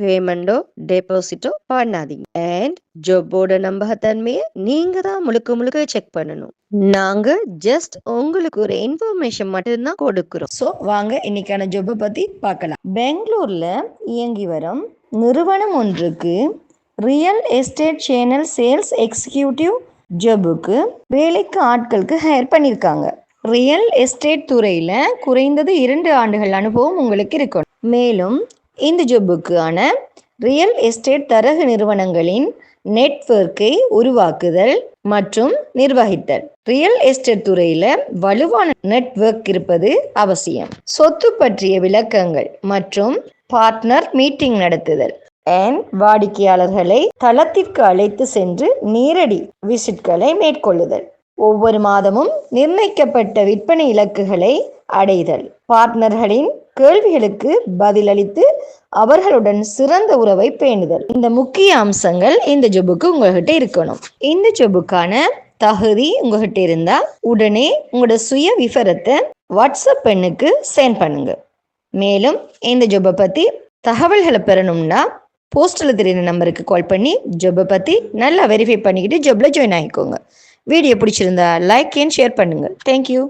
பேமெண்டோ டெபாசிட்டோ பண்ணாதீங்க. அண்ட் ஜாப்போட நம்பகத்தன்மையை நீங்க தான் முழுக்க முழுக்க செக் பண்ணணும். நாங்க ஜஸ்ட் உங்களுக்கு ஒரு இன்ஃபர்மேஷன் மட்டும்தான் கொடுக்கிறோம். ஸோ வாங்க இன்னைக்கான ஜாப்பை பத்தி பார்க்கலாம். பெங்களூர்ல இயங்கி வரும் நிறுவனம் ஒன்றுக்கு real estate channel sales executive ஜாபுக்கு வேலைக்கு ஆட்களுக்கு ஹையர் பண்ணியிருக்காங்க. ரியல் எஸ்டேட் துறையில குறைந்தது இரண்டு ஆண்டுகள் அனுபவம் உங்களுக்கு இருக்கணும். மேலும் இந்த ஜாபுக்கான ரியல் எஸ்டேட் தரகு நிறுவனங்களின் நெட்வொர்க்கை உருவாக்குதல் மற்றும் நிர்வகித்தல். ரியல் எஸ்டேட் துறையில வலுவான நெட்வொர்க் இருப்பது அவசியம். சொத்து பற்றிய விளக்கங்கள் மற்றும் பார்ட்னர் மீட்டிங் நடத்துதல். அண்ட் வாடிக்கையாளர்களை தளத்திற்கு அழைத்து சென்று நேரடி விசிட்களை மேற்கொள்ளுதல். ஒவ்வொரு மாதமும் நிர்ணயிக்கப்பட்ட விற்பனை இலக்குகளை அடைதல். பார்ட்னர்களின் கேள்விகளுக்கு பதிலளித்து அவர்களுடன் சிறந்த உறவை பேணுதல். இந்த முக்கிய அம்சங்கள் இந்த ஜொபுக்கு உங்ககிட்ட இருக்கணும். இந்த ஜொபுக்கான தகுதி உங்ககிட்ட இருந்தா உடனே உங்களோட சுய விவரத்தை வாட்ஸ்அப் பெண்ணுக்கு சென்ட் பண்ணுங்க. மேலும் இந்த ஜொபை பத்தி தகவல்களை பெறணும்னா போஸ்டல் தெரியுற நம்பருக்கு கால் பண்ணி ஜொப்பை பற்றி நல்லா வெரிஃபை பண்ணிக்கிட்டு ஜொப்பில் ஜாயின் ஆகிக்கோங்க. வீடியோ பிடிச்சிருந்தா லைக் அண்ட் ஷேர் பண்ணுங்கள் தேங்க்யூ